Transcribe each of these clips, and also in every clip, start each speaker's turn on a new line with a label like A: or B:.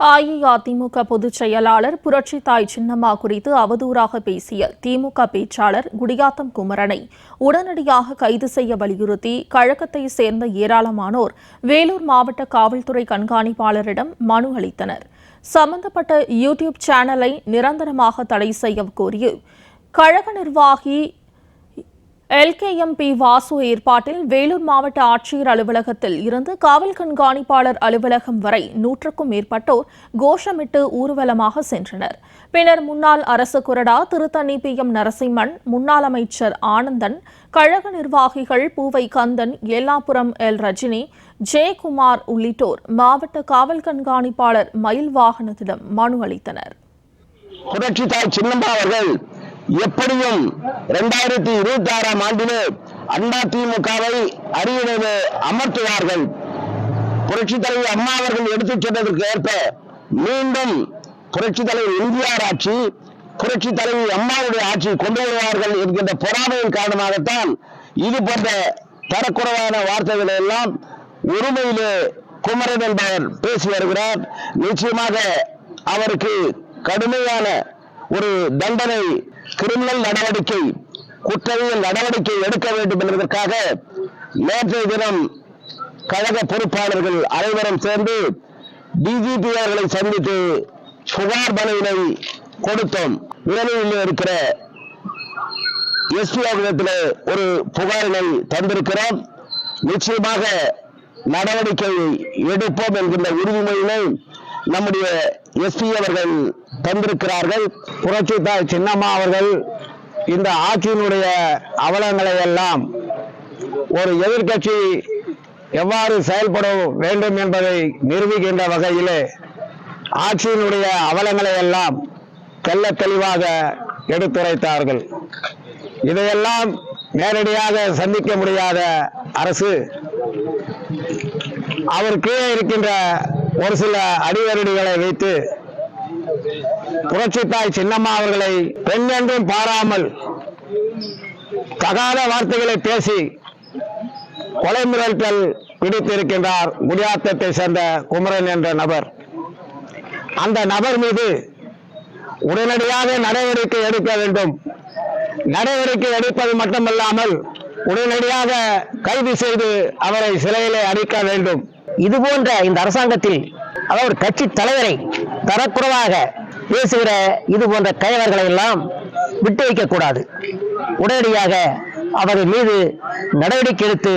A: அஇஅதிமுக பொதுச் செயலாளர் புரட்சி தாய் சின்னம்மா குறித்து அவதூறாக பேசிய திமுக பேச்சாளர் குடியாத்தம் குமரனை உடனடியாக கைது செய்ய வலியுறுத்தி கழகத்தை சேர்ந்த ஏராளமானோர் வேலூர் மாவட்ட காவல்துறை கண்காணிப்பாளரிடம் மனு அளித்தனர். சம்பந்தப்பட்ட யூடியூப் சேனலை நிரந்தரமாக தடை செய்ய கோரி கழக நிர்வாகி எல்கேஎம்பி வாசு ஏற்பாட்டில் வேலூர் மாவட்ட ஆட்சியர் அலுவலகத்தில் இருந்து காவல் கண்காணிப்பாளர் அலுவலகம் வரை நூற்றுக்கும் மேற்பட்டோர் கோஷமிட்டு ஊர்வலமாக சென்றனர். பின்னர் முன்னாள் அரசு கொறடா திருத்தணி பி எம் நரசிம்மன் முன்னாள் அமைச்சர் ஆனந்தன் கழக நிர்வாகிகள் பூவை கந்தன் எல்லாபுரம் எல் ரஜினி ஜெயக்குமார் உள்ளிட்டோர் மாவட்ட காவல் கண்காணிப்பாளர் மயில் வாகனத்திடம் மனு அளித்தனர்.
B: புரட்சி தாய் சின்னம்மா அவர்கள் எப்படியும் இரண்டாயிரத்தி இருபத்தி ஆறாம் ஆண்டிலே அண்ணா திமுகவை அரியணையிலே அமர்த்துவார்கள். புரட்சி தலைவர் அம்மா அவர்கள் எடுத்துச் சென்றதற்கு ஏற்ப மீண்டும் புரட்சி தலைவர் எம்ஜிஆர் ஆட்சி புரட்சி தலைவி அம்மாவுடைய ஆட்சி கொண்டு வருவார்கள் என்கின்ற பொறாமையின் காரணமாகத்தான் இது போன்ற தரக்குறைவான வார்த்தைகளை எல்லாம் ஒருமையிலே குமரன் என்பவர் பேசி வருகிறார். நிச்சயமாக அவருக்கு கடுமையான ஒரு தண்டனை கிரிமினல் நடவடிக்கை குற்றவியல் நடவடிக்கை எடுக்க வேண்டும் என்பதற்காக நேற்றைய தினம் கழக பொறுப்பாளர்கள் அனைவரும் சேர்ந்து டிஜிபி அவர்களை சந்தித்து புகார் மனுவினை கொடுத்தோம். உடலில் இருக்கிற எஸ்பி அவர்களிடத்தில் ஒரு புகாரினை தந்திருக்கிறோம். நிச்சயமாக நடவடிக்கை எடுப்போம் என்கின்ற உறுதிமொழியினை நம்முடைய எஸ்பி அவர்கள் தந்திருக்கிறார்கள். புரட்சி தாய் சின்னம்மா அவர்கள் இந்த ஆட்சியினுடைய அவலங்களை எல்லாம் ஒரு எதிர்க்கட்சி எவ்வாறு செயல்பட வேண்டும் என்பதை நிரூபிக்கின்ற வகையிலே ஆட்சியினுடைய அவலங்களை எல்லாம் தெல்ல தெளிவாக எடுத்துரைத்தார்கள். இதையெல்லாம் நேரடியாக சந்திக்க முடியாத அரசு அவர் கீழே இருக்கின்ற ஒரு சில அடிவருடிகளை வைத்து புரட்சித்தாய் சின்னம்மா அவர்களை பெண் என்றும் பாராமல் தகாத வார்த்தைகளை பேசி கொலை மிரட்டல் பிடித்திருக்கின்றார் குடியாத்தத்தை சேர்ந்த குமரன் என்ற நபர். அந்த நபர் மீது உடனடியாக நடவடிக்கை எடுக்க வேண்டும். நடவடிக்கை எடுப்பது மட்டுமல்லாமல் உடனடியாக கைது செய்து அவரை சிலையிலே அடிக்க வேண்டும்.
C: இது போன்ற இந்த அரசாங்கத்தில் அதாவது கட்சி தலைவரை தரக்குறைவாக பேசுகிற இது போன்ற கயவர்களை எல்லாம் விட்டு வைக்க கூடாது. உடனடியாக அவர்கள் மீது நடவடிக்கை எடுத்து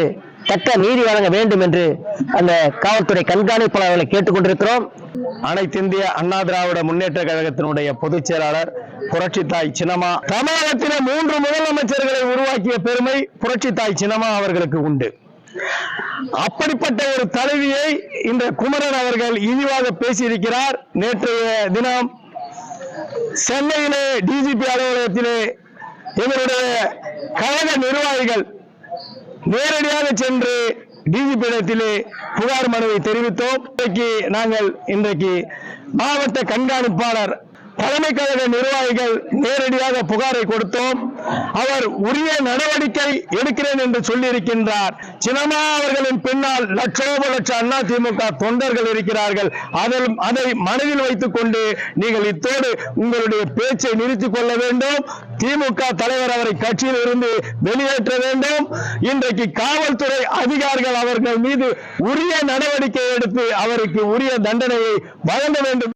C: தக்க நீதி வழங்க வேண்டும் என்று அந்த காவல்துறை கண்காணிப்பாளர்களை கேட்டுக்கொண்டிருக்கிறோம்
B: அனைத்து இந்திய அண்ணா திராவிட முன்னேற்ற கழகத்தினுடைய பொதுச் செயலாளர் புரட்சி தாய் சின்னமா தமிழகத்திலே மூன்று முதலமைச்சர்களை உருவாக்கிய பெருமை புரட்சி தாய் சின்னமா அவர்களுக்கு உண்டு. அப்படிப்பட்ட ஒரு தலைவியை இந்த குமரன் அவர்கள் இழிவாக பேசியிருக்கிறார். நேற்றைய தினம் சென்னையிலே டிஜிபி அலுவலகத்திலே எங்களுடைய கழக நிர்வாகிகள் நேரடியாக சென்று டிஜிபி இடத்திலே புகார் மனுவை தெரிவித்தோம். இன்றைக்கு நாங்கள் இன்றைக்கு மாவட்ட கண்காணிப்பாளர் தலைமை கழக நிர்வாகிகள் நேரடியாக புகாரை கொடுத்தோம். அவர் உரிய நடவடிக்கை எடுக்கிறேன் என்று சொல்லியிருக்கின்றார். சினமா அவர்களின் பின்னால் லட்சோப லட்ச அண்ணா திமுக தொண்டர்கள் இருக்கிறார்கள். அதில் அதை மனதில் வைத்துக் கொண்டு நீங்கள் இத்தோடு உங்களுடைய பேச்சை நிறுத்திக் கொள்ள வேண்டும். திமுக தலைவர் அவரை கட்சியில் இருந்து வெளியேற்ற வேண்டும். இன்றைக்கு காவல்துறை அதிகாரிகள் அவர்கள் மீது உரிய நடவடிக்கை எடுத்து அவருக்கு உரிய தண்டனையை வழங்க வேண்டும்.